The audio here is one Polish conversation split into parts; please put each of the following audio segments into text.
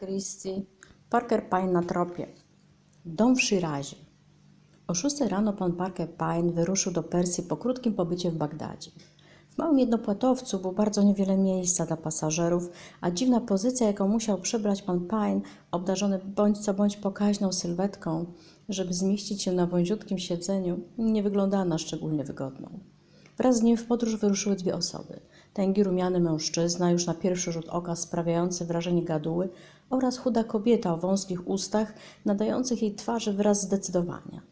Christie, Parker Pine na tropie. Dom w Shirazie. O 6 rano pan Parker Pine wyruszył do Persji po krótkim pobycie w Bagdadzie. W małym jednopłatowcu było bardzo niewiele miejsca dla pasażerów, a dziwna pozycja, jaką musiał przybrać pan Pine, obdarzony bądź co bądź pokaźną sylwetką, żeby zmieścić się na wąziutkim siedzeniu, nie wyglądała na szczególnie wygodną. Wraz z nim w podróż wyruszyły dwie osoby. Tęgi rumiany mężczyzna, już na pierwszy rzut oka sprawiający wrażenie gaduły, oraz chuda kobieta o wąskich ustach, nadających jej twarzy wyraz zdecydowania.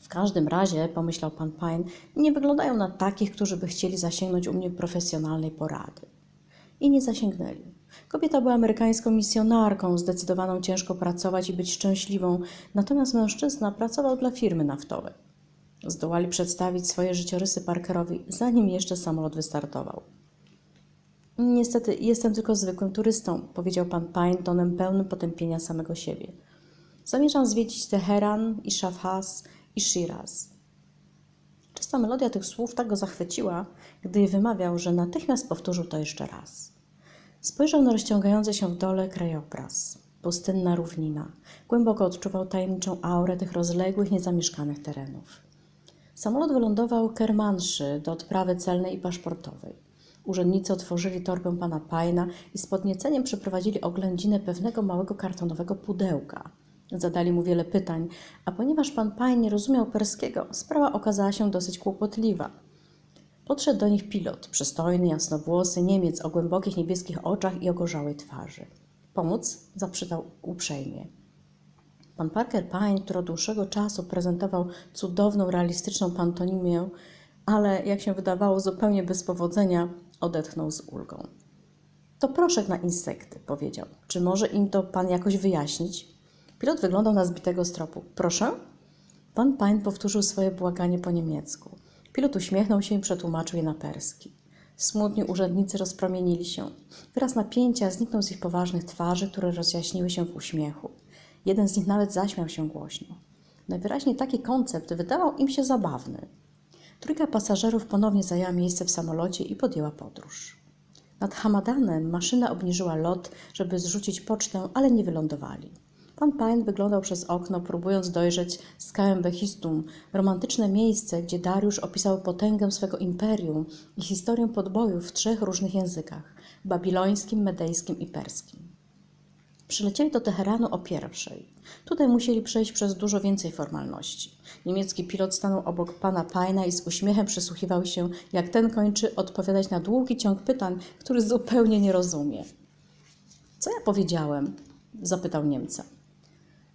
W każdym razie, pomyślał pan Pine, nie wyglądają na takich, którzy by chcieli zasięgnąć u mnie profesjonalnej porady. I nie zasięgnęli. Kobieta była amerykańską misjonarką, zdecydowaną ciężko pracować i być szczęśliwą, natomiast mężczyzna pracował dla firmy naftowej. Zdołali przedstawić swoje życiorysy Parkerowi, zanim jeszcze samolot wystartował. Niestety, jestem tylko zwykłym turystą, powiedział pan Pine tonem pełnym potępienia samego siebie. Zamierzam zwiedzić Teheran i Szafhas i Shiraz. Czysta melodia tych słów tak go zachwyciła, gdy je wymawiał, że natychmiast powtórzył to jeszcze raz. Spojrzał na rozciągający się w dole krajobraz. Pustynna równina. Głęboko odczuwał tajemniczą aurę tych rozległych, niezamieszkanych terenów. Samolot wylądował Kermanszy do odprawy celnej i paszportowej. Urzędnicy otworzyli torbę pana Pajna i z podnieceniem przeprowadzili oględzinę pewnego małego kartonowego pudełka. Zadali mu wiele pytań, a ponieważ pan Pajn nie rozumiał perskiego, sprawa okazała się dosyć kłopotliwa. Podszedł do nich pilot, przystojny, jasnowłosy Niemiec o głębokich niebieskich oczach i ogorzałej twarzy. Pomóc? zapytał uprzejmie. Pan Parker Pine, który od dłuższego czasu prezentował cudowną, realistyczną pantonimię, ale jak się wydawało zupełnie bez powodzenia, odetchnął z ulgą. To proszek na insekty, powiedział. Czy może im to pan jakoś wyjaśnić? Pilot wyglądał na zbitego z tropu. Proszę? Pan Pine powtórzył swoje błaganie po niemiecku. Pilot uśmiechnął się i przetłumaczył je na perski. Smutni urzędnicy rozpromienili się. Wyraz napięcia zniknął z ich poważnych twarzy, które rozjaśniły się w uśmiechu. Jeden z nich nawet zaśmiał się głośno. Najwyraźniej taki koncept wydawał im się zabawny. Trójka pasażerów ponownie zajęła miejsce w samolocie i podjęła podróż. Nad Hamadanem maszyna obniżyła lot, żeby zrzucić pocztę, ale nie wylądowali. Pan Pine wyglądał przez okno, próbując dojrzeć skałę Bechistum, romantyczne miejsce, gdzie Dariusz opisał potęgę swego imperium i historię podbojów w trzech różnych językach babilońskim, medejskim i perskim. Przylecieli do Teheranu o pierwszej. Tutaj musieli przejść przez dużo więcej formalności. Niemiecki pilot stanął obok pana Pajna i z uśmiechem przysłuchiwał się, jak ten kończy odpowiadać na długi ciąg pytań, który zupełnie nie rozumie. Co ja powiedziałem? zapytał Niemca.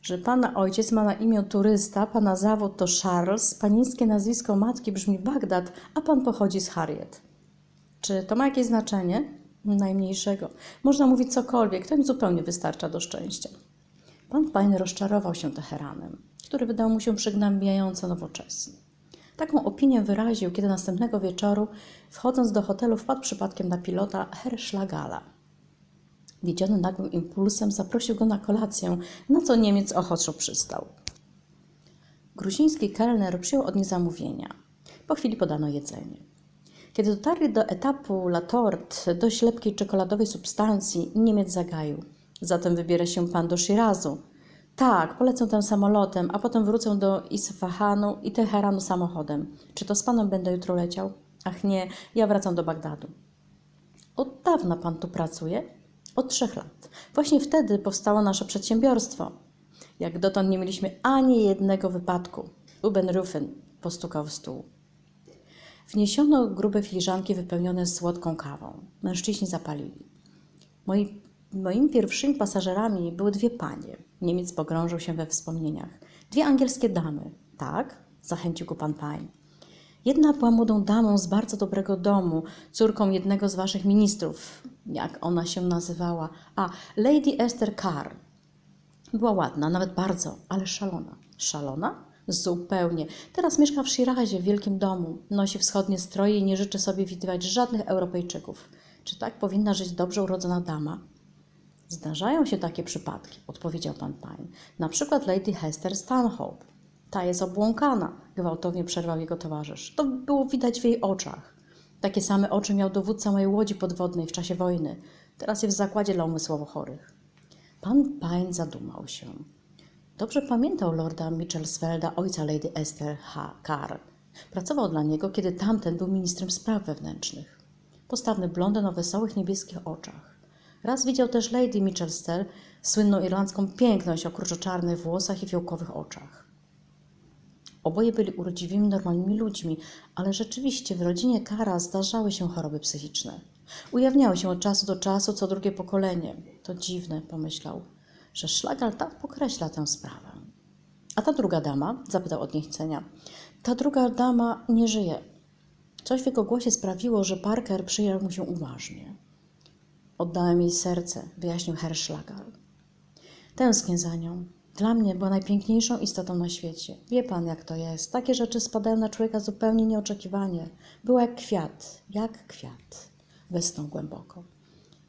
Że pana ojciec ma na imię turysta, pana zawód to Charles, panieńskie nazwisko matki brzmi Bagdad, a pan pochodzi z Harriet. Czy to ma jakieś znaczenie? Najmniejszego. Można mówić cokolwiek, to im zupełnie wystarcza do szczęścia. Pan Pine rozczarował się Teheranem, który wydał mu się przygnębiająco nowoczesny. Taką opinię wyraził, kiedy następnego wieczoru, wchodząc do hotelu, wpadł przypadkiem na pilota Herr Schlagala. Wiedziony nagłym impulsem, zaprosił go na kolację, na co Niemiec ochoczo przystał. Gruziński kelner przyjął od nich zamówienia. Po chwili podano jedzenie. Kiedy dotarli do etapu La Tort, dość lepkiej czekoladowej substancji, Niemiec zagaił. Zatem wybiera się pan do Shirazu. Tak, polecę tam samolotem, a potem wrócę do Isfahanu i Teheranu samochodem. Czy to z panem będę jutro leciał? Ach nie, ja wracam do Bagdadu. Od dawna pan tu pracuje? Od trzech lat. Właśnie wtedy powstało nasze przedsiębiorstwo. Jak dotąd nie mieliśmy ani jednego wypadku. Uben Rufen postukał w stół. Wniesiono grube filiżanki wypełnione słodką kawą. Mężczyźni zapalili. Moi, moimi pierwszymi pasażerami były dwie panie. Niemiec pogrążył się we wspomnieniach. Dwie angielskie damy. Tak? Zachęcił go pan Pine. Jedna była młodą damą z bardzo dobrego domu, córką jednego z waszych ministrów. Jak ona się nazywała? A, Lady Esther Carr. Była ładna, nawet bardzo, ale szalona. Szalona? Zupełnie. Teraz mieszka w Shirazie, w wielkim domu. Nosi wschodnie stroje i nie życzy sobie widywać żadnych Europejczyków. Czy tak powinna żyć dobrze urodzona dama? Zdarzają się takie przypadki, odpowiedział pan Pine. Na przykład Lady Hester Stanhope. Ta jest obłąkana, gwałtownie przerwał jego towarzysz. To było widać w jej oczach. Takie same oczy miał dowódca mojej łodzi podwodnej w czasie wojny. Teraz jest w zakładzie dla umysłowo chorych. Pan Pine zadumał się. Dobrze pamiętał lorda Michelsfelda, ojca Lady Esther H. Carr. Pracował dla niego, kiedy tamten był ministrem spraw wewnętrznych. Postawny blondyn o wesołych niebieskich oczach. Raz widział też Lady Michelstel, słynną irlandzką piękność o kruczoczarnych włosach i fiołkowych oczach. Oboje byli urodziwymi, normalnymi ludźmi, ale rzeczywiście w rodzinie Kara zdarzały się choroby psychiczne. Ujawniały się od czasu do czasu co drugie pokolenie. To dziwne, pomyślał, że szlagal tak pokreśla tę sprawę. A ta druga dama? zapytał od niechcenia. Ta druga dama nie żyje. Coś w jego głosie sprawiło, że Parker przyjął mu się uważnie. Oddałem jej serce, wyjaśnił Herr Schlagal. Tęsknię za nią. Dla mnie była najpiękniejszą istotą na świecie. Wie pan, jak to jest. Takie rzeczy spadają na człowieka zupełnie nieoczekiwanie. Była jak kwiat, jak kwiat. Westnął głęboko.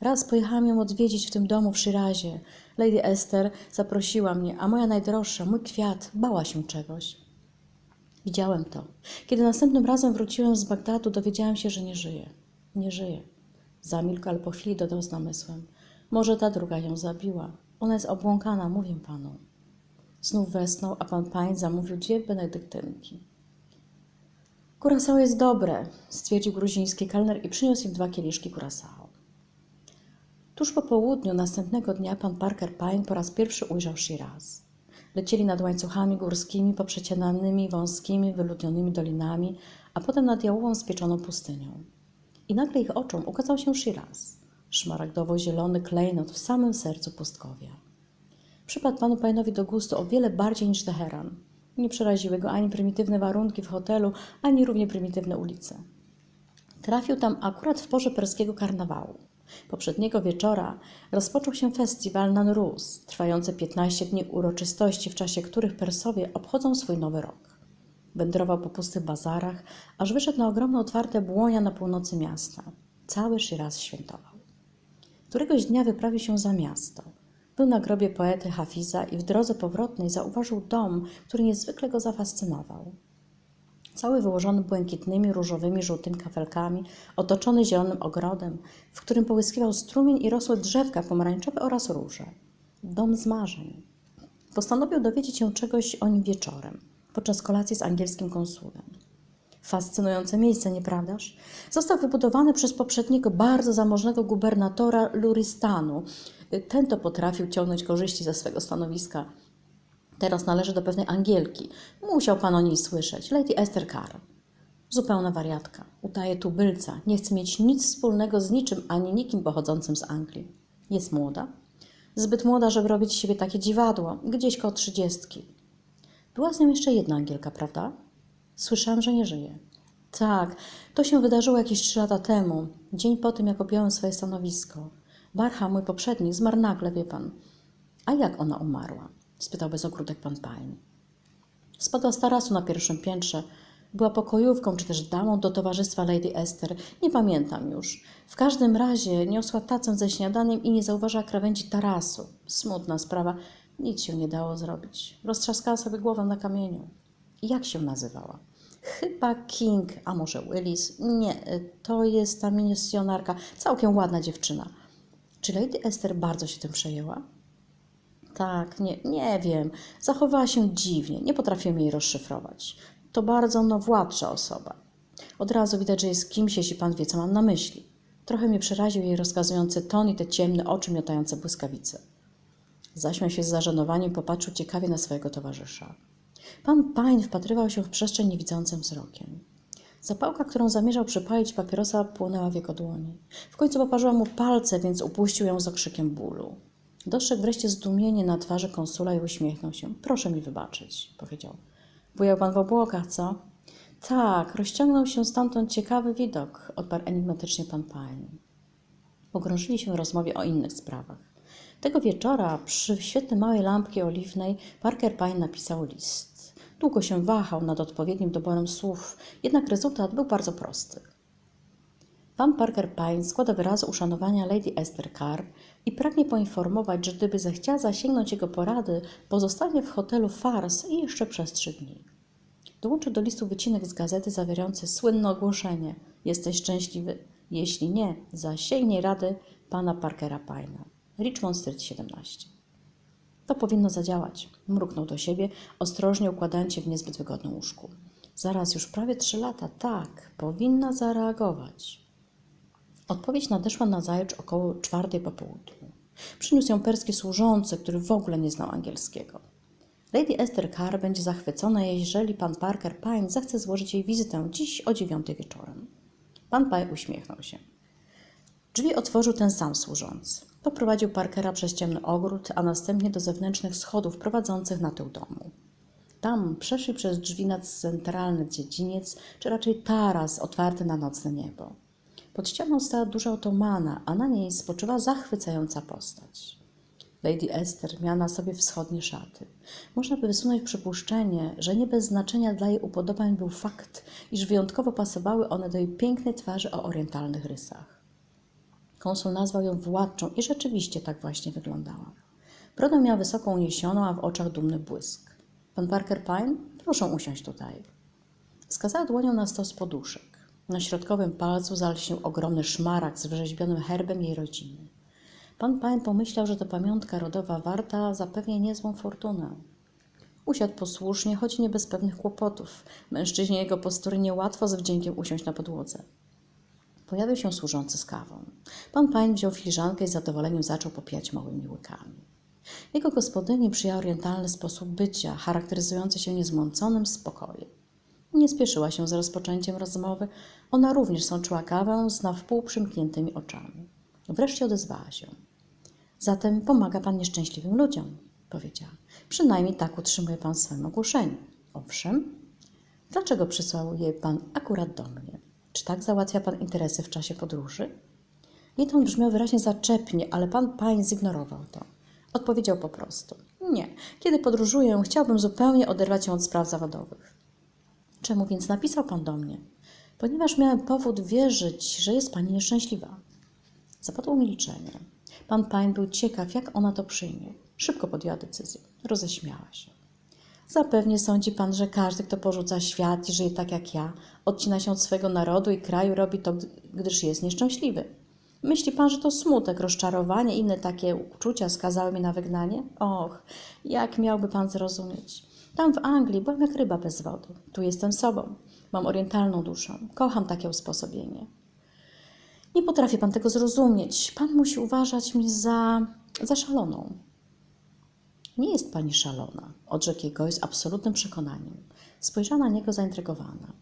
Raz pojechałam ją odwiedzić w tym domu w Shirazie. Lady Esther zaprosiła mnie, a moja najdroższa, mój kwiat, bała się czegoś. Widziałem to. Kiedy następnym razem wróciłem z Bagdadu, dowiedziałem się, że nie żyje. Nie żyje. Zamilkł, ale po chwili dodał z namysłem. Może ta druga ją zabiła. Ona jest obłąkana, mówię panu. Znów wesnął, a pan Pań zamówił dwie benedyktynki. Kurasao jest dobre, stwierdził gruziński kelner i przyniósł im dwa kieliszki kurasao. Tuż po południu następnego dnia pan Parker Pine po raz pierwszy ujrzał Shiraz. Lecieli nad łańcuchami górskimi, poprzecinanymi wąskimi, wyludnionymi dolinami, a potem nad jałową spieczoną pustynią. I nagle ich oczom ukazał się Shiraz, szmaragdowo-zielony klejnot w samym sercu pustkowia. Przypadł panu Pajnowi do gustu o wiele bardziej niż Teheran. Nie przeraziły go ani prymitywne warunki w hotelu, ani równie prymitywne ulice. Trafił tam akurat w porze perskiego karnawału. Poprzedniego wieczora rozpoczął się festiwal Nanruz, trwający 15 dni uroczystości, w czasie których Persowie obchodzą swój nowy rok. Wędrował po pustych bazarach, aż wyszedł na ogromne otwarte błonia na północy miasta. Cały Shiraz świętował. Któregoś dnia wyprawił się za miasto. Był na grobie poety Hafiza i w drodze powrotnej zauważył dom, który niezwykle go zafascynował. Cały wyłożony błękitnymi, różowymi, żółtymi kafelkami, otoczony zielonym ogrodem, w którym połyskiwał strumień i rosły drzewka pomarańczowe oraz róże. Dom z marzeń. Postanowił dowiedzieć się czegoś o nim wieczorem, podczas kolacji z angielskim konsulem. Fascynujące miejsce, nieprawdaż? Został wybudowany przez poprzedniego bardzo zamożnego gubernatora Luristanu. Ten to potrafił ciągnąć korzyści ze swego stanowiska. Teraz należy do pewnej Angielki. Musiał pan o niej słyszeć. Lady Esther Carr. Zupełna wariatka. Udaje tubylca. Nie chce mieć nic wspólnego z niczym ani nikim pochodzącym z Anglii. Jest młoda. Zbyt młoda, żeby robić z siebie takie dziwadło. Gdzieś koło trzydziestki. Była z nią jeszcze jedna Angielka, prawda? Słyszałam, że nie żyje. Tak, to się wydarzyło jakieś trzy lata temu, dzień po tym, jak objąłem swoje stanowisko. Barha, mój poprzednik, zmarł nagle, wie pan. A jak ona umarła? Spytał bez ogródek pan Pine. Spadła z tarasu na pierwszym piętrze. Była pokojówką, czy też damą do towarzystwa Lady Esther. Nie pamiętam już. W każdym razie niosła tacę ze śniadaniem i nie zauważyła krawędzi tarasu. Smutna sprawa. Nic się nie dało zrobić. Roztrzaskała sobie głowę na kamieniu. Jak się nazywała? Chyba King, a może Willis? Nie, to jest ta misjonarka. Całkiem ładna dziewczyna. Czy Lady Esther bardzo się tym przejęła? Tak, nie, nie wiem. Zachowała się dziwnie. Nie potrafiłem jej rozszyfrować. To bardzo no władcza osoba. Od razu widać, że jest kimś, jeśli pan wie, co mam na myśli. Trochę mnie przeraził jej rozkazujący ton i te ciemne oczy miotające błyskawice. Zaśmiał się z zażenowaniem, popatrzył ciekawie na swojego towarzysza. Pan Pine wpatrywał się w przestrzeń niewidzącym wzrokiem. Zapałka, którą zamierzał przypalić papierosa, płonęła w jego dłoni. W końcu poparzyła mu palce, więc upuścił ją z okrzykiem bólu. Dostrzegł wreszcie zdumienie na twarzy konsula i uśmiechnął się. Proszę mi wybaczyć, powiedział. Bujał pan w obłokach, co? Tak, rozciągnął się stamtąd ciekawy widok, odparł enigmatycznie pan Pine. Pogrążyli się w rozmowie o innych sprawach. Tego wieczora, przy świetle małej lampki oliwnej, Parker Pine napisał list. Długo się wahał nad odpowiednim doborem słów, jednak rezultat był bardzo prosty. Pan Parker Pine składa wyrazy uszanowania Lady Esther Carr i pragnie poinformować, że gdyby zechciała zasięgnąć jego porady, pozostanie w hotelu Fars i jeszcze przez trzy dni. Dołączy do listu wycinek z gazety zawierający słynne ogłoszenie: Jesteś szczęśliwy? Jeśli nie, zasięgnij rady pana Parkera Pine'a. Richmond Street 17. To powinno zadziałać. Mruknął do siebie, ostrożnie układając się w niezbyt wygodnym łóżku. Zaraz już prawie trzy lata. Tak, powinna zareagować. Odpowiedź nadeszła nazajutrz około czwartej po południu. Przyniósł ją perski służący, który w ogóle nie znał angielskiego. Lady Esther Carr będzie zachwycona, jeżeli pan Parker Pine zechce złożyć jej wizytę dziś o dziewiątej wieczorem. Pan Pine uśmiechnął się. Drzwi otworzył ten sam służący. Poprowadził Parkera przez ciemny ogród, a następnie do zewnętrznych schodów prowadzących na tył domu. Tam przeszli przez drzwi nad centralny dziedziniec, czy raczej taras otwarty na nocne niebo. Pod ścianą stała duża otomana, a na niej spoczywa zachwycająca postać. Lady Esther miała na sobie wschodnie szaty. Można by wysunąć przypuszczenie, że nie bez znaczenia dla jej upodobań był fakt, iż wyjątkowo pasowały one do jej pięknej twarzy o orientalnych rysach. Konsul nazwał ją władczą i rzeczywiście tak właśnie wyglądała. Brodę miała wysoko uniesioną, a w oczach dumny błysk. Pan Parker Pine? Proszę usiąść tutaj. Wskazała dłonią na stos poduszek. Na środkowym palcu zalśnił ogromny szmarak z wrzeźbionym herbem jej rodziny. Pan Pine pomyślał, że to pamiątka rodowa warta zapewnie niezłą fortunę. Usiadł posłusznie, choć nie bez pewnych kłopotów. Mężczyźnie jego postury niełatwo z wdziękiem usiąść na podłodze. Pojawił się służący z kawą. Pan Pine wziął filiżankę i z zadowoleniem zaczął popijać małymi łykami. Jego gospodyni przyjęła orientalny sposób bycia, charakteryzujący się niezmąconym spokojem. Nie spieszyła się z rozpoczęciem rozmowy. Ona również sączyła kawę z na wpół przymkniętymi oczami. Wreszcie odezwała się. Zatem pomaga pan nieszczęśliwym ludziom, powiedziała. Przynajmniej tak utrzymuje pan w swoim ogłoszeniu. Owszem. Dlaczego przysłał je pan akurat do mnie? Czy tak załatwia pan interesy w czasie podróży? Jej ton brzmiał wyraźnie zaczepnie, ale pan Pań zignorował to. Odpowiedział po prostu. Nie. Kiedy podróżuję, chciałbym zupełnie oderwać się od spraw zawodowych. Czemu więc napisał pan do mnie? Ponieważ miałem powód wierzyć, że jest pani nieszczęśliwa. Zapadło milczenie. Pan Pine był ciekaw, jak ona to przyjmie. Szybko podjęła decyzję. Roześmiała się. Zapewnie sądzi pan, że każdy, kto porzuca świat i żyje tak jak ja, odcina się od swego narodu i kraju, robi to, gdyż jest nieszczęśliwy. Myśli pan, że to smutek, rozczarowanie inne takie uczucia skazały mnie na wygnanie? Och, jak miałby pan zrozumieć? Tam w Anglii byłem jak ryba bez wody. Tu jestem sobą. Mam orientalną duszę. Kocham takie usposobienie. Nie potrafi pan tego zrozumieć. Pan musi uważać mnie za, za szaloną. Nie jest pani szalona, odrzekł jej gość z absolutnym przekonaniem. Spojrzała na niego zaintrygowana.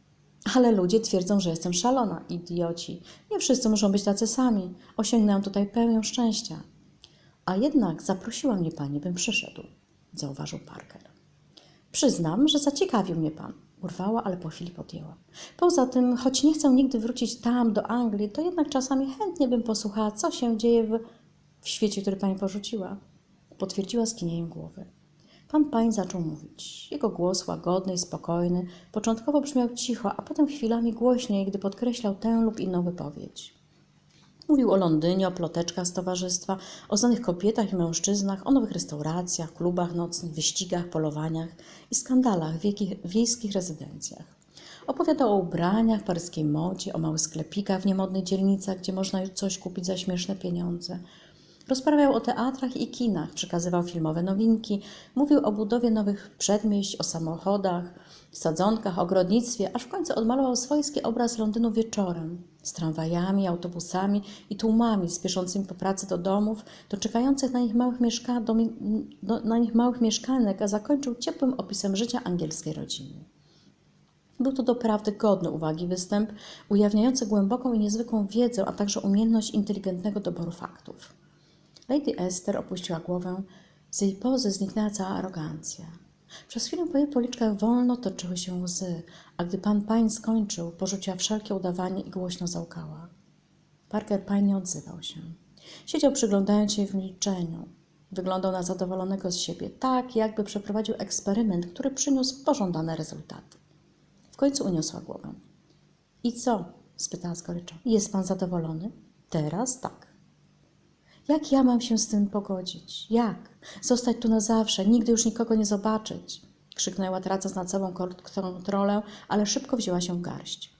Ale ludzie twierdzą, że jestem szalona, idioci. Nie wszyscy muszą być tacy sami. Osiągnęłam tutaj pełnię szczęścia. A jednak zaprosiła mnie pani, bym przyszedł, zauważył Parker. Przyznam, że zaciekawił mnie pan. Urwała, ale po chwili podjęła. Poza tym, choć nie chcę nigdy wrócić tam, do Anglii, to jednak czasami chętnie bym posłuchała, co się dzieje w, w świecie, który pani porzuciła. Potwierdziła skinieniem głowy. Pan Pań zaczął mówić. Jego głos łagodny i spokojny, początkowo brzmiał cicho, a potem chwilami głośniej, gdy podkreślał tę lub inną wypowiedź. Mówił o Londynie, o ploteczkach z towarzystwa, o znanych kobietach i mężczyznach, o nowych restauracjach, klubach nocnych, wyścigach, polowaniach i skandalach w wiejskich rezydencjach. Opowiadał o ubraniach, paryskiej modzie, o małych sklepikach w niemodnych dzielnicach, gdzie można coś kupić za śmieszne pieniądze. Rozprawiał o teatrach i kinach, przekazywał filmowe nowinki, mówił o budowie nowych przedmieść, o samochodach, sadzonkach, ogrodnictwie, aż w końcu odmalował swojski obraz Londynu wieczorem z tramwajami, autobusami i tłumami spieszącymi po pracy do domów, do czekających na nich małych, mieszka do, do, na nich małych mieszkanek, a zakończył ciepłym opisem życia angielskiej rodziny. Był to doprawdy godny uwagi występ, ujawniający głęboką i niezwykłą wiedzę, a także umiejętność inteligentnego doboru faktów. Lady Esther opuściła głowę, z jej pozy zniknęła cała arogancja. Przez chwilę po jej policzkach wolno toczyły się łzy, a gdy pan Pine skończył, porzuciła wszelkie udawanie i głośno załkała. Parker Pine nie odzywał się. Siedział przyglądając się w milczeniu. Wyglądał na zadowolonego z siebie, tak jakby przeprowadził eksperyment, który przyniósł pożądane rezultaty. W końcu uniosła głowę. I co? spytała z goryczą. Jest pan zadowolony? Teraz tak. Jak ja mam się z tym pogodzić? Jak? Zostać tu na zawsze, nigdy już nikogo nie zobaczyć? Krzyknęła, tracąc nad sobą kontrolę, ale szybko wzięła się w garść.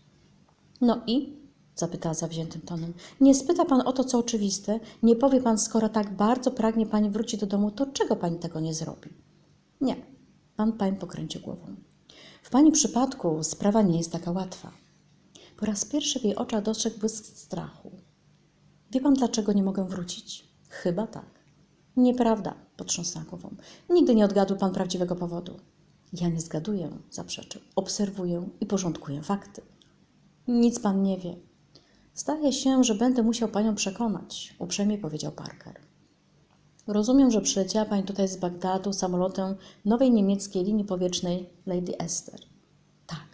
No i? Zapytała zawziętym tonem. Nie spyta pan o to, co oczywiste. Nie powie pan, skoro tak bardzo pragnie pani wrócić do domu, to czego pani tego nie zrobi? Nie. Pan Pain pokręcił głową. W pani przypadku sprawa nie jest taka łatwa. Po raz pierwszy w jej oczach dostrzegł błysk strachu. Wie pan, dlaczego nie mogę wrócić? Chyba tak. Nieprawda, potrząsnęła głową. Nigdy nie odgadł pan prawdziwego powodu. Ja nie zgaduję, zaprzeczył. Obserwuję i porządkuję fakty. Nic pan nie wie. Zdaje się, że będę musiał panią przekonać, uprzejmie powiedział Parker. Rozumiem, że przyleciała pani tutaj z Bagdadu samolotem nowej niemieckiej linii powietrznej Lady Esther. Tak.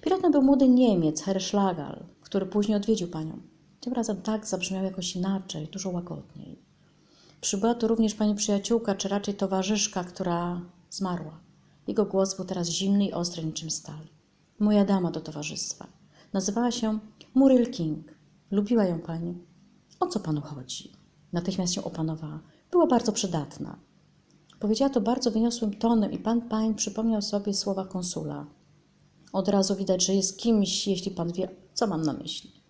Pilotem był młody Niemiec, Herr Schlagal, który później odwiedził panią. Tym razem tak zabrzmiał jakoś inaczej, dużo łagodniej. Przybyła tu również pani przyjaciółka, czy raczej towarzyszka, która zmarła. Jego głos był teraz zimny i ostry niczym stal. Moja dama do towarzystwa. Nazywała się Muriel King. Lubiła ją pani. O co panu chodzi? Natychmiast się opanowała. Była bardzo przydatna. Powiedziała to bardzo wyniosłym tonem i pan Pain przypomniał sobie słowa konsula. Od razu widać, że jest kimś, jeśli pan wie, co mam na myśli.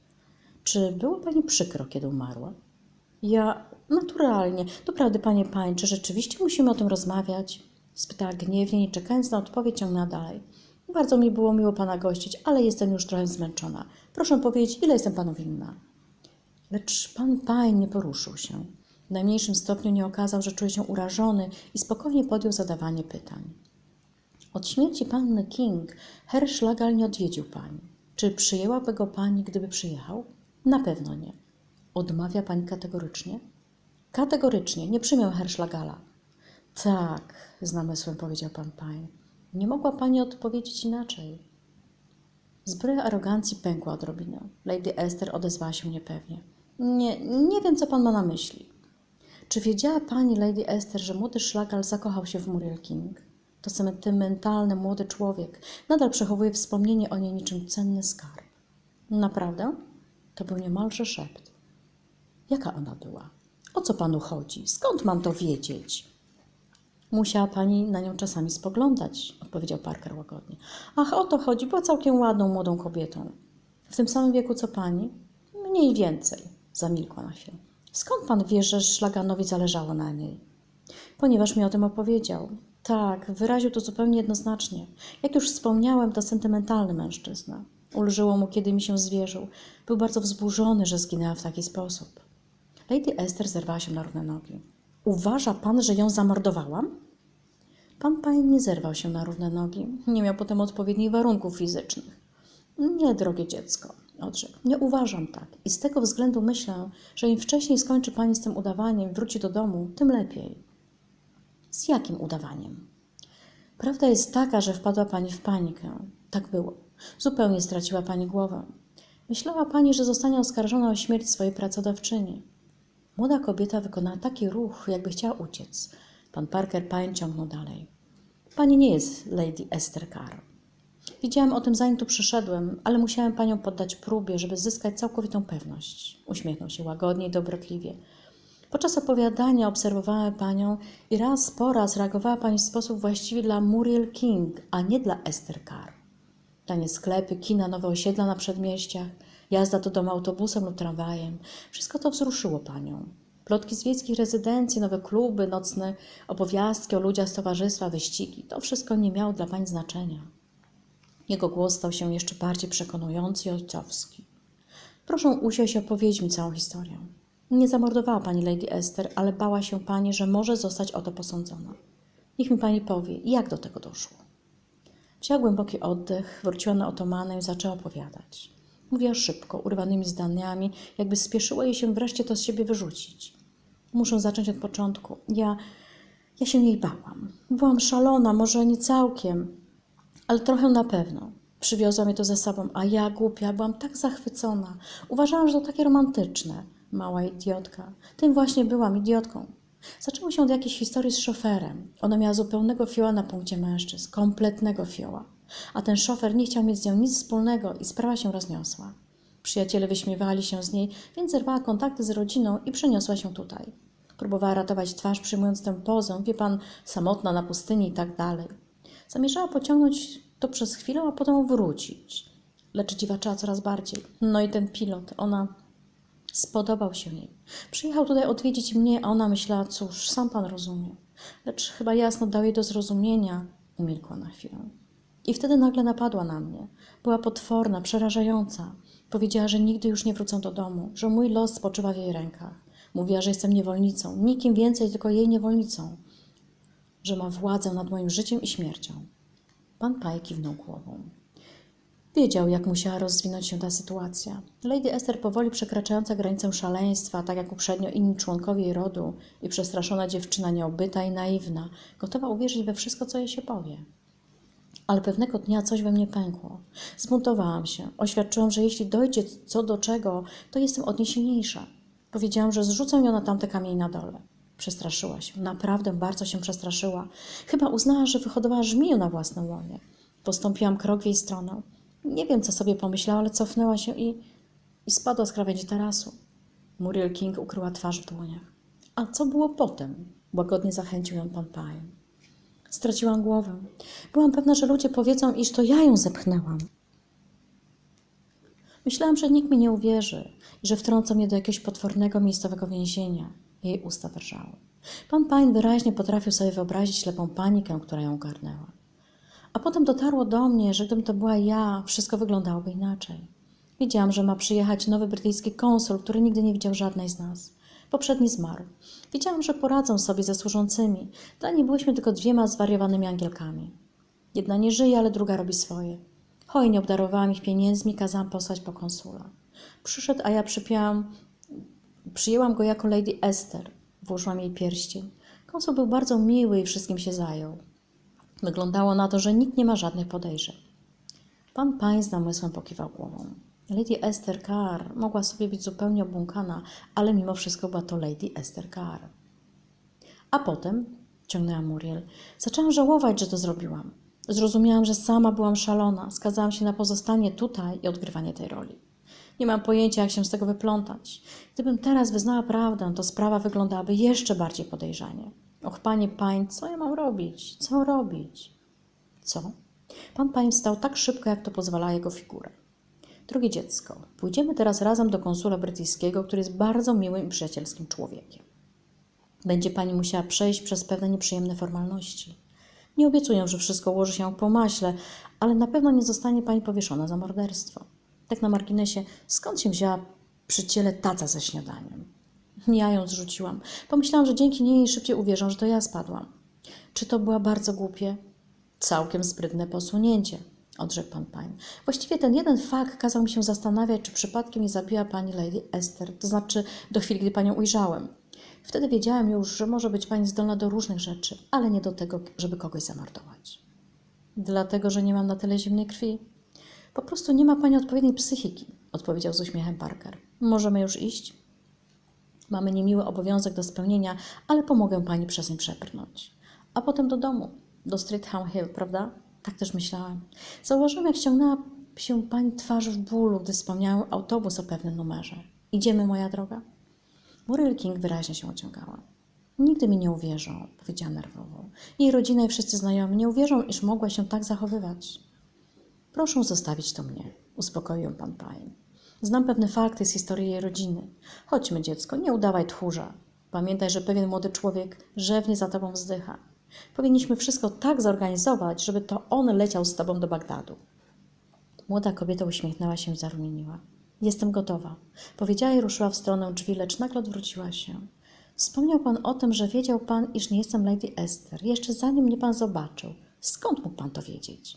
Czy było pani przykro, kiedy umarła? Ja naturalnie. Doprawdy, panie Pain, czy rzeczywiście musimy o tym rozmawiać? Spytała gniewnie, nie czekając na odpowiedź, ciągnęła dalej. Bardzo mi było miło pana gościć, ale jestem już trochę zmęczona. Proszę powiedzieć, ile jestem panu winna? Lecz pan Pain nie poruszył się. W najmniejszym stopniu nie okazał, że czuje się urażony i spokojnie podjął zadawanie pytań. Od śmierci panny King Herr Schlagal nie odwiedził pani. Czy przyjęłaby go pani, gdyby przyjechał? Na pewno nie. Odmawia pani kategorycznie? Kategorycznie, nie przyjmę Herr Schlagala. Tak, z namysłem powiedział pan Pain. Nie mogła pani odpowiedzieć inaczej. Zbroja arogancji pękła odrobinę. Lady Esther odezwała się niepewnie. Nie, nie wiem, co pan ma na myśli. Czy wiedziała pani, Lady Esther, że młody szlagal zakochał się w Muriel King? To sentymentalny młody człowiek. Nadal przechowuje wspomnienie o niej niczym cenny skarb. Naprawdę? To był niemalże szept. Jaka ona była? O co panu chodzi? Skąd mam to wiedzieć? Musiała pani na nią czasami spoglądać, odpowiedział Parker łagodnie. Ach, o to chodzi, była całkiem ładną młodą kobietą. W tym samym wieku co pani? Mniej więcej. Zamilkła na chwilę. Skąd pan wie, że szlaganowi zależało na niej? Ponieważ mi o tym opowiedział. Tak, wyraził to zupełnie jednoznacznie. Jak już wspomniałem, to sentymentalny mężczyzna. Ulżyło mu, kiedy mi się zwierzył. Był bardzo wzburzony, że zginęła w taki sposób. Lady Esther zerwała się na równe nogi. Uważa pan, że ją zamordowałam? Pan Pain nie zerwał się na równe nogi. Nie miał potem odpowiednich warunków fizycznych. Nie, drogie dziecko, odrzekł. Nie uważam tak. I z tego względu myślę, że im wcześniej skończy pani z tym udawaniem wróci do domu, tym lepiej. Z jakim udawaniem? Prawda jest taka, że wpadła pani w panikę. Tak było. Zupełnie straciła pani głowę. Myślała pani, że zostanie oskarżona o śmierć swojej pracodawczyni. Młoda kobieta wykonała taki ruch, jakby chciała uciec. Pan Parker Pine ciągnął dalej. Pani nie jest Lady Esther Carr. Wiedziałam o tym, zanim tu przyszedłem, ale musiałem panią poddać próbie, żeby zyskać całkowitą pewność. Uśmiechnął się łagodnie i dobrotliwie. Podczas opowiadania obserwowałem panią i raz po raz reagowała pani w sposób właściwy dla Muriel King, a nie dla Esther Carr. Tanie sklepy, kina, nowe osiedla na przedmieściach, jazda do domu autobusem lub tramwajem. Wszystko to wzruszyło panią. Plotki z wieckich rezydencji, nowe kluby, nocne opowiastki o ludziach z towarzystwa, wyścigi. To wszystko nie miało dla pani znaczenia. Jego głos stał się jeszcze bardziej przekonujący i ojcowski. Proszę usiąść i opowiedzieć mi całą historię. Nie zamordowała pani Lady Esther, ale bała się pani, że może zostać o to posądzona. Niech mi pani powie, jak do tego doszło. Wzięła głęboki oddech, wróciła na otomanę i zaczęła opowiadać. Mówiła szybko, urwanymi zdaniami, jakby spieszyło jej się wreszcie to z siebie wyrzucić. Muszę zacząć od początku. Ja, ja się jej bałam. Byłam szalona, może nie całkiem, ale trochę na pewno. Przywiozła mnie to ze sobą, a ja, głupia, byłam tak zachwycona. Uważałam, że to takie romantyczne. Mała idiotka. Tym właśnie byłam idiotką. Zaczęło się od jakiejś historii z szoferem. Ona miała zupełnego fioła na punkcie mężczyzn. Kompletnego fioła. A ten szofer nie chciał mieć z nią nic wspólnego i sprawa się rozniosła. Przyjaciele wyśmiewali się z niej, więc zerwała kontakty z rodziną i przeniosła się tutaj. Próbowała ratować twarz, przyjmując tę pozę, wie pan, samotna na pustyni i tak dalej. Zamierzała pociągnąć to przez chwilę, a potem wrócić. lecz dziwaczyła coraz bardziej. No i ten pilot, ona spodobał się jej. Przyjechał tutaj odwiedzić mnie, a ona myślała, cóż, sam pan rozumie. Lecz chyba jasno dał jej do zrozumienia. Umilkła na chwilę. I wtedy nagle napadła na mnie. Była potworna, przerażająca. Powiedziała, że nigdy już nie wrócę do domu, że mój los spoczywa w jej rękach. Mówiła, że jestem niewolnicą, nikim więcej, tylko jej niewolnicą, że ma władzę nad moim życiem i śmiercią. Pan Paj kiwnął głową. Wiedział, jak musiała rozwinąć się ta sytuacja. Lady Esther powoli przekraczająca granicę szaleństwa, tak jak uprzednio inni członkowie jej rodu i przestraszona dziewczyna nieobyta i naiwna, gotowa uwierzyć we wszystko, co jej się powie. Ale pewnego dnia coś we mnie pękło. Zbuntowałam się. Oświadczyłam, że jeśli dojdzie co do czego, to jestem od niej silniejsza. Powiedziałam, że zrzucę ją na tamte kamienie na dole. Przestraszyła się. Naprawdę bardzo się przestraszyła. Chyba uznała, że wyhodowała żmiju na własne łonie. Postąpiłam krok w jej stronę. Nie wiem, co sobie pomyślała, ale cofnęła się i, i spadła z krawędzi tarasu. Muriel King ukryła twarz w dłoniach. A co było potem? Łagodnie zachęcił ją pan Pye. Straciłam głowę. Byłam pewna, że ludzie powiedzą, iż to ja ją zepchnęłam. Myślałam, że nikt mi nie uwierzy i że wtrącą mnie do jakiegoś potwornego miejscowego więzienia. Jej usta drżały. Pan Pine wyraźnie potrafił sobie wyobrazić ślepą panikę, która ją ogarnęła. A potem dotarło do mnie, że gdybym to była ja, wszystko wyglądałoby inaczej. Wiedziałam, że ma przyjechać nowy brytyjski konsul, który nigdy nie widział żadnej z nas. Poprzedni zmarł. Wiedziałam, że poradzą sobie ze służącymi. Dla niej byłyśmy tylko dwiema zwariowanymi angielkami. Jedna nie żyje, ale druga robi swoje. Hojnie obdarowałam ich pieniędzmi, kazałam posłać po konsula. Przyszedł, a ja przypięłam, przyjęłam go jako Lady Esther. Włożyłam jej pierścień. Konsul był bardzo miły i wszystkim się zajął. Wyglądało na to, że nikt nie ma żadnych podejrzeń. Pan Pine z namysłem pokiwał głową. Lady Esther Carr mogła sobie być zupełnie obłąkana, ale mimo wszystko była to Lady Esther Carr. A potem, ciągnęła Muriel, zaczęłam żałować, że to zrobiłam. Zrozumiałam, że sama byłam szalona, skazałam się na pozostanie tutaj i odgrywanie tej roli. Nie mam pojęcia, jak się z tego wyplątać. Gdybym teraz wyznała prawdę, to sprawa wyglądałaby jeszcze bardziej podejrzanie. Och, panie Pań, co ja mam robić? Co robić? Co? Pan Pań wstał tak szybko, jak to pozwala jego figura. Drogie dziecko, pójdziemy teraz razem do konsula brytyjskiego, który jest bardzo miłym i przyjacielskim człowiekiem. Będzie pani musiała przejść przez pewne nieprzyjemne formalności. Nie obiecuję, że wszystko ułoży się po maśle, ale na pewno nie zostanie pani powieszona za morderstwo. Tak na marginesie, skąd się wzięła przy ciele taca ze śniadaniem? Ja ją zrzuciłam. Pomyślałam, że dzięki niej szybciej uwierzą, że to ja spadłam. Czy to była bardzo głupie? Całkiem sprytne posunięcie, odrzekł pan Pine. Właściwie ten jeden fakt kazał mi się zastanawiać, czy przypadkiem nie zabiła pani Lady Esther, to znaczy do chwili, gdy panią ujrzałem. Wtedy wiedziałem już, że może być pani zdolna do różnych rzeczy, ale nie do tego, żeby kogoś zamordować. Dlatego, że nie mam na tyle zimnej krwi. Po prostu nie ma pani odpowiedniej psychiki, odpowiedział z uśmiechem Parker. Możemy już iść? Mamy niemiły obowiązek do spełnienia, ale pomogę pani przez nie przebrnąć. A potem do domu, do Streatham Hill, prawda? Tak też myślałem. Zauważyłem, jak ściągnęła się pani twarz w bólu, gdy wspomniałem autobus o pewnym numerze. Idziemy, moja droga? Muriel King wyraźnie się ociągała. Nigdy mi nie uwierzą, powiedziała nerwowo. Jej rodzina i wszyscy znajomi nie uwierzą, iż mogła się tak zachowywać. Proszę zostawić to mnie, uspokoił pan Pine. Znam pewne fakty z historii jej rodziny. Chodźmy, dziecko, nie udawaj tchórza. Pamiętaj, że pewien młody człowiek rzewnie za tobą wzdycha. Powinniśmy wszystko tak zorganizować, żeby to on leciał z tobą do Bagdadu. Młoda kobieta uśmiechnęła się i zarumieniła. Jestem gotowa. Powiedziała i ruszyła w stronę drzwi, lecz nagle odwróciła się. Wspomniał pan o tym, że wiedział pan, iż nie jestem Lady Esther, jeszcze zanim mnie pan zobaczył. Skąd mógł pan to wiedzieć?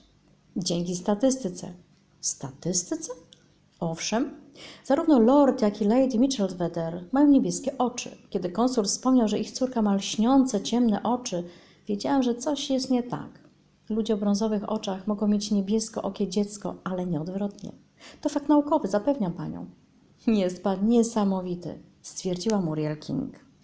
Dzięki statystyce. Statystyce? Owszem, zarówno Lord, jak i Lady Michelweder mają niebieskie oczy. Kiedy konsul wspomniał, że ich córka ma lśniące, ciemne oczy, wiedziałam, że coś jest nie tak. Ludzie o brązowych oczach mogą mieć niebiesko-okie dziecko, ale nie odwrotnie. To fakt naukowy, zapewniam panią. Jest pan niesamowity, stwierdziła Muriel King.